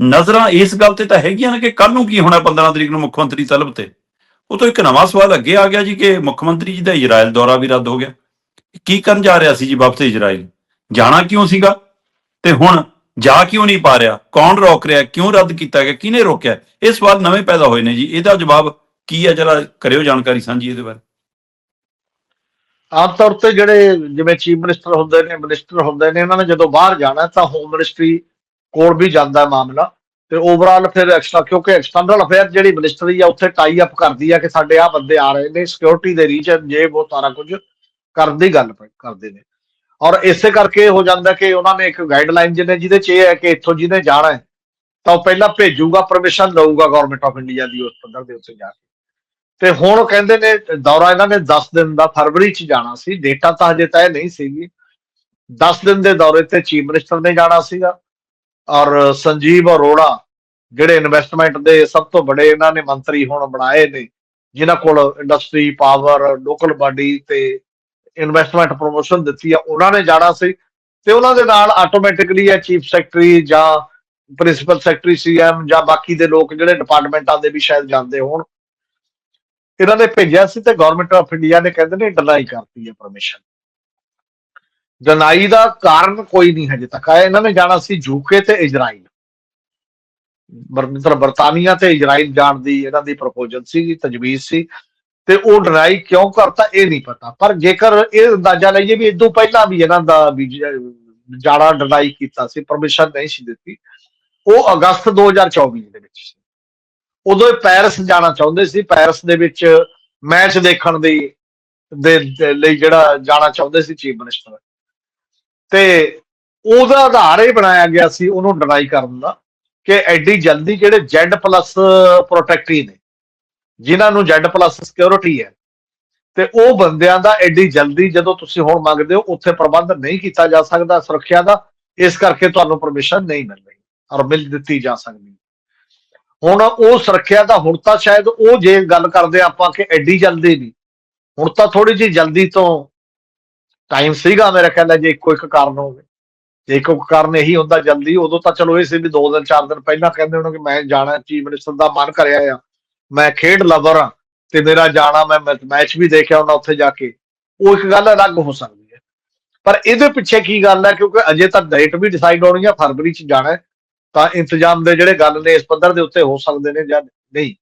ਨਜ਼ਰਾਂ ਇਸ ਗੱਲ ਤੇ ਤਾਂ ਹੈਗੀਆਂ ਨੇ ਕਿ ਕੱਲ ਨੂੰ ਕੀ ਹੋਣਾ 15 ਤਰੀਕ ਨੂੰ ਮੁੱਖ ਮੰਤਰੀ ਤਲਬ ਤੇ। ਉਹ ਤੋਂ ਇੱਕ ਨਵਾਂ ਸਵਾਲ ਅੱਗੇ ਆ ਗਿਆ ਜੀ ਕਿ ਮੁੱਖ ਮੰਤਰੀ ਜੀ ਦਾ ਇਜ਼ਰਾਈਲ ਦੌਰਾ ਵੀ ਰੱਦ ਹੋ ਗਿਆ। ਕੀ ਕਰਨ ਜਾ ਰਿਹਾ ਸੀ ਜੀ ਵਾਪਸ ਇਜ਼ਰਾਈਲ ਜਾਣਾ ਕਿਉਂ ਸੀਗਾ? ਤੇ ਹੁਣ ਜਾ ਕਿਉਂ ਨਹੀਂ ਪਾ ਰਿਹਾ? ਕੌਣ ਰੋਕ ਰਿਹਾ? ਕਿਉਂ ਰੱਦ ਕੀਤਾ ਗਿਆ? ਕਿਹਨੇ ਰੋਕਿਆ? ਇਹ ਸਵਾਲ ਨਵੇਂ ਪੈਦਾ ਹੋਏ ਨੇ ਜੀ। ਇਹਦਾ ਜਵਾਬ ਕੀ ਹੈ ਜਰਾ ਕਰਿਓ ਜਾਣਕਾਰੀ ਸਾਂਝੀ ਇਹਦੇ ਬਾਰੇ। ਆਮ ਤੌਰ ਤੇ ਜਿਹੜੇ ਜਿਵੇਂ ਚੀਫ ਮਿਨਿਸਟਰ ਹੁੰਦੇ ਨੇ, ਮਿਨਿਸਟਰ ਹੁੰਦੇ ਨੇ ਇਹਨਾਂ ਨੇ ਜਦੋਂ ਬਾਹਰ ਜਾਣਾ ਤਾਂ ਹੋਮ ਮਿਨਿਸਟਰੀ ਕੋਲ ਵੀ ਜਾਂਦਾ ਮਾਮਲਾ। ਤੇ ਓਵਰਆਲ ਫਿਰ ਐਕਸਟਰਾ ਕਿਉਂਕਿ ਐਕਸਟਰਨਲ ਅਫੇਅਰ ਜਿਹੜੀ ਮਿਨਿਸਟਰੀ ਆ, ਉੱਥੇ ਟਾਈ ਅਪ ਕਰਦੀ ਆ ਕਿ ਸਾਡੇ ਆ ਬੰਦੇ ਆ ਰਹੇ ਨੇ ਸਿਕਿਉਰਿਟੀ ਦੇ ਰੀਜਨ ਜੇ ਉਹ ਸਾਰਾ ਕੁਝ ਕਰਨ ਦੀ ਗੱਲ ਪ- ਕਰਦੇ ਨੇ। ਔਰ ਇਸੇ ਕਰਕੇ ਹੋ ਜਾਂਦਾ ਕਿ ਉਹਨਾਂ ਨੇ ਇੱਕ ਗਾਈਡਲਾਈਨ ਜਿਹਨੇ ਜਿਹਦੇ ਚ ਇਹ ਹੈ ਕਿ ਇੱਥੋਂ ਜਿਹਨੇ ਜਾਣਾ ਹੈ, ਤਾਂ ਉਹ ਪਹਿਲਾਂ ਭੇਜੂਗਾ ਪਰਮਿਸ਼ਨ ਲਊਗਾ ਗਵਰਨਮੈਂਟ ਆਫ ਇੰਡੀਆ ਦੀ ਉਸ ਪੱਧਰ ਦੇ ਉੱਤੇ ਜਾ ਕੇ। ਤੇ ਹੁਣ ਕਹਿੰਦੇ ਨੇ, ਦੌਰਾ ਇਹਨਾਂ ਨੇ 10 ਦਿਨ ਦਾ ਫਰਵਰੀ ਚ ਜਾਣਾ ਸੀ ਡੇਟਾ ਤਾਂ ਹਜੇ ਤੈਅ ਨਹੀਂ ਸੀਗੀ। 10 ਦਿਨ ਦੇ ਦੌਰੇ ਤੇ ਚੀਫ ਮਿਨਿਸਟਰ ਨੇ ਜਾਣਾ ਸੀਗਾ। ਔਰ ਸੰਜੀਵ ਅਰੋੜਾ, ਜਿਹੜੇ ਇਨਵੈਸਟਮੈਂਟ ਦੇ ਸਭ ਤੋਂ ਵੱਡੇ ਇਹਨਾਂ ਨੇ ਮੰਤਰੀ ਹੁਣ ਬਣਾਏ ਨੇ, ਜਿਨ੍ਹਾਂ ਕੋਲ ਇੰਡਸਟਰੀ ਪਾਵਰ ਲੋਕਲ ਬਾਡੀ ਤੇ ਇਨਵੈਸਟਮੈਂਟ ਪ੍ਰੋਮੋਸ਼ਨ ਦਿੱਤੀ ਆ, ਉਹਨਾਂ ਨੇ ਜਾਣਾ ਸੀ ਤੇ ਉਹਨਾਂ ਦੇ ਨਾਲ ਆਟੋਮੈਟਿਕਲੀ ਇਹ ਚੀਫ ਸੈਕਟਰੀ ਜਾਂ ਪ੍ਰਿੰਸੀਪਲ ਸੈਕਟਰੀ ਸੀਐਮ ਜਾਂ ਬਾਕੀ ਦੇ ਲੋਕ ਜਿਹੜੇ ਡਿਪਾਰਟਮੈਂਟਾਂ ਦੇ ਵੀ ਸ਼ਾਇਦ ਜਾਂਦੇ ਹੋਣ, ਇਹਨਾਂ ਨੇ ਭੇਜਿਆ ਸੀ ਤੇ ਗਵਰਨਮੈਂਟ ਆਫ ਇੰਡੀਆ ਨੇ ਕਹਿੰਦੇ ਨੇ ਡਿਨਾਈ ਕਰਤੀ ਹੈ ਪਰਮਿਸ਼ਨ ਡਿਨਾਈ ਦਾ ਕਾਰਨ ਕੋਈ ਨਹੀਂ ਹਜੇ ਤੱਕ ਆਇਆ। ਇਹਨਾਂ ਨੇ ਜਾਣਾ ਸੀ ਯੂਕੇ ਤੇ ਇਜ਼ਰਾਈਲ। ਮਤਲਬ ਬਰਤਾਨੀਆ ਤੇ ਇਜ਼ਰਾਈਲ ਜਾਣ ਦੀ ਇਹਨਾਂ ਦੀ ਪ੍ਰਪੋਜ਼ਲ ਸੀ ਤਜਵੀਜ਼ ਸੀ। ਤੇ ਉਹ ਡਿਨਾਈ ਕਿਉਂ ਕਰਤਾ ਇਹ ਨਹੀਂ ਪਤਾ। ਪਰ ਜੇਕਰ ਇਹ ਅੰਦਾਜ਼ਾ ਲਈਏ ਵੀ ਇਦੋਂ ਪਹਿਲਾਂ ਵੀ ਇਹਨਾਂ ਦਾ ਜਾਣਾ ਡਿਨਾਈ ਕੀਤਾ ਸੀ ਪਰਮਿਸ਼ਨ ਨਹੀਂ ਸੀ ਦਿੱਤੀ, ਉਹ ਅਗਸਤ 2024 ਦੇ ਵਿੱਚ ਸੀ। ਉਦੋਂ ਇਹ ਪੈਰਿਸ ਜਾਣਾ ਚਾਹੁੰਦੇ ਸੀ। ਪੈਰਿਸ ਦੇ ਵਿੱਚ ਮੈਚ ਦੇਖਣ ਦੀ, ਦੇ ਲਈ ਜਿਹੜਾ ਜਾਣਾ ਚਾਹੁੰਦੇ ਸੀ ਚੀਫ ਮਿਨਿਸਟਰ ਤੇ ਉਹਦਾ ਆਧਾਰ ਇਹ ਬਣਾਇਆ ਗਿਆ ਸੀ, ਉਹਨੂੰ ਡਿਨਾਈ ਕਰਨ ਦਾ ਕਿ ਐਡੀ ਜਲਦੀ ਜਿਹੜੇ Z ਪਲੱਸ ਪ੍ਰੋਟੈਕਟਰੀ ਨੇ, ਜਿਨ੍ਹਾਂ ਨੂੰ Z ਪਲੱਸ ਸਿਕਿਉਰਿਟੀ ਹੈ, ਤੇ ਉਹ ਬੰਦਿਆਂ ਦਾ ਐਡੀ ਜਲਦੀ ਜਦੋਂ ਤੁਸੀਂ ਹੁਣ ਮੰਗਦੇ ਹੋ, ਉੱਥੇ ਪ੍ਰਬੰਧ ਨਹੀਂ ਕੀਤਾ ਜਾ ਸਕਦਾ, ਸੁਰੱਖਿਆ ਦਾ, ਇਸ ਕਰਕੇ ਤੁਹਾਨੂੰ ਪਰਮਿਸ਼ਨ ਨਹੀਂ ਮਿਲ ਰਹੀ ਔਰ ਮਿਲ ਦਿੱਤੀ ਜਾ ਸਕਦੀ। ਹੁਣ ਉਹ ਸੁਰੱਖਿਆ ਦਾ, ਹੁਣ ਤਾਂ ਸ਼ਾਇਦ ਉਹ ਜੇ ਗੱਲ ਕਰਦੇ ਆਪਾਂ ਕਿ ਐਡੀ ਜਲਦੀ ਨਹੀਂ, ਹੁਣ ਤਾਂ ਥੋੜੀ ਜਿਹੀ ਜਲਦੀ ਤੋਂ ਟਾਈਮ ਸੀਗਾ ਮੇਰਾ ਖਿਆਲ ਹੈ ਜੇ ਇੱਕੋ ਇੱਕ ਕਾਰਨ ਹੋਵੇ। ਜੇ ਇੱਕੋ ਇੱਕ ਕਾਰਨ ਇਹੀ ਹੁੰਦਾ ਜਲਦੀ, ਉਦੋਂ ਤਾਂ ਚਲੋ ਇਹ ਸੀ ਵੀ 2 ਦਿਨ 4 ਦਿਨ ਪਹਿਲਾਂ ਕਹਿੰਦੇ ਹੋਣ ਕਿ ਮੈਂ ਜਾਣਾ ਚੀਫ ਮਿਨਿਸਟਰ ਦਾ ਮਨ ਕਰਿਆ ਆ। ਮੈਂ ਖੇਡ ਲਵਰ ਆ ਤੇ ਮੇਰਾ ਜਾਣਾ, ਮੈਂ ਮੈਚ ਵੀ ਦੇਖਿਆ ਉਹਨਾਂ ਉੱਥੇ ਜਾ ਕੇ। ਉਹ ਇੱਕ ਗੱਲ ਅਲੱਗ ਹੋ ਸਕਦੀ ਹੈ। ਪਰ ਇਹਦੇ ਪਿੱਛੇ ਕੀ ਗੱਲ ਹੈ, ਕਿਉਂਕਿ ਅਜੇ ਤਾਂ ਡੇਟ ਵੀ ਡਿਸਾਈਡ ਹੋਣੀ ਹੈ ਫਰਵਰੀ ਚ ਜਾਣਾ ਤਾਂ ਇੰਤਜ਼ਾਮ ਦੇ ਜਿਹੜੇ ਗੱਲ ਨੇ ਇਸ ਪੱਧਰ ਦੇ ਉੱਤੇ ਹੋ ਸਕਦੇ ਨੇ ਜਾਂ ਨਹੀਂ।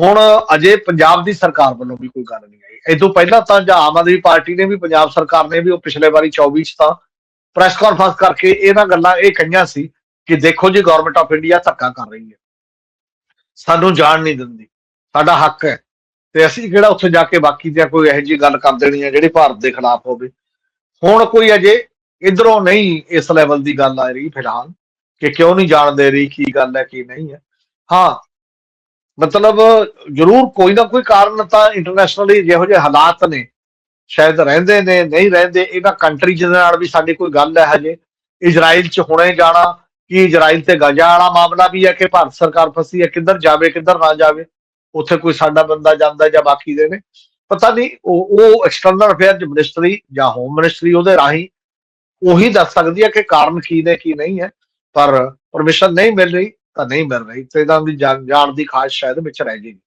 ਹੁਣ ਅਜੇ ਪੰਜਾਬ ਦੀ ਸਰਕਾਰ ਵੱਲੋਂ ਵੀ ਕੋਈ ਗੱਲ ਨਹੀਂ ਆਈ। ਇਹ ਤੋਂ ਪਹਿਲਾਂ ਤਾਂ ਜਾਂ ਆਮ ਆਦਮੀ ਪਾਰਟੀ ਨੇ ਵੀ, ਪੰਜਾਬ ਸਰਕਾਰ ਨੇ ਵੀ ਉਹ ਪਿਛਲੇ ਵਾਰੀ 24 ਚ ਤਾਂ ਪ੍ਰੈਸ ਕਾਨਫਰੰਸ ਕਰਕੇ ਇਹਨਾਂ ਗੱਲਾਂ ਇਹ ਕਹੀਆਂ ਸੀ ਕਿ ਦੇਖੋ ਜੀ ਗਵਰਨਮੈਂਟ ਆਫ ਇੰਡੀਆ ਧੱਕਾ ਕਰ ਰਹੀ ਹੈ। ਸਾਨੂੰ ਜਾਣ ਨਹੀਂ ਦਿੰਦੀ। ਸਾਡਾ ਹੱਕ ਹੈ। ਤੇ ਅਸੀਂ ਕਿਹੜਾ ਉੱਥੇ ਜਾ ਕੇ ਬਾਕੀ ਦੀਆਂ ਕੋਈ ਇਹੋ ਜਿਹੀ ਗੱਲ ਕਰ ਦੇਣੀ ਹੈ ਜਿਹੜੀ ਭਾਰਤ ਦੇ ਖਿਲਾਫ ਹੋਵੇ। ਹੁਣ ਕੋਈ ਅਜੇ ਇਧਰੋਂ ਨਹੀਂ ਇਸ ਲੈਵਲ ਦੀ ਗੱਲ ਆ ਰਹੀ ਫਿਲਹਾਲ ਕਿ ਕਿਉਂ ਨਹੀਂ ਜਾਣ ਦੇ ਰਹੀ ਕੀ ਗੱਲ ਹੈ, ਕੀ ਨਹੀਂ ਹੈ। ਹਾਂ ਮਤਲਬ ਜ਼ਰੂਰ ਕੋਈ ਨਾ ਕੋਈ ਕਾਰਨ ਤਾਂ ਇੰਟਰਨੈਸ਼ਨਲੀ ਜਿਹੋ ਜਿਹੇ ਹਾਲਾਤ ਨੇ, ਸ਼ਾਇਦ ਰਹਿੰਦੇ ਨੇ, ਨਹੀਂ ਰਹਿੰਦੇ, ਇਹਨਾਂ ਕੰਟਰੀਜ਼ ਦੇ ਨਾਲ ਵੀ ਸਾਡੀ ਕੋਈ ਗੱਲ ਹੈ ਹਜੇ। ਇਜ਼ਰਾਈਲ ਚ ਹੁਣੇ ਜਾਣਾ, ਕਿ ਇਜ਼ਰਾਈਲ ਤੇ ਗਜ਼ਾ ਵਾਲਾ ਮਾਮਲਾ ਵੀ ਹੈ ਕਿ ਭਾਰਤ ਸਰਕਾਰ ਫਸੀ ਹੈ, ਕਿੱਧਰ ਜਾਵੇ, ਕਿੱਧਰ ਨਾ ਜਾਵੇ, ਉੱਥੇ ਕੋਈ ਸਾਡਾ ਬੰਦਾ ਜਾਂਦਾ ਜਾਂ ਬਾਕੀ ਦੇ ਨੇ। ਪਤਾ ਨਹੀਂ, ਉਹ ਉਹ ਐਕਸਟਰਨਲ ਅਫੇਅਰ ਮਿਨਿਸਟਰੀ ਜਾਂ ਹੋਮ ਮਿਨਿਸਟਰੀ ਉਹਦੇ ਰਾਹੀਂ ਉਹੀ ਦੱਸ ਸਕਦੀ ਹੈ ਕਿ ਕਾਰਨ ਕੀ ਨੇ, ਕੀ ਨਹੀਂ ਹੈ, ਪਰ ਪਰਮਿਸ਼ਨ ਨਹੀਂ ਮਿਲ ਰਹੀ। ਤਾਂ ਨਹੀਂ ਮਿਲ ਰਹੀ, ਤੇ ਇਹਨਾਂ ਦੀ ਜਾਣ ਜਾਣ ਦੀ ਖਾਸ ਸ਼ਾਇਦ ਵਿੱਚ ਰਹਿ ਜਾਏਗੀ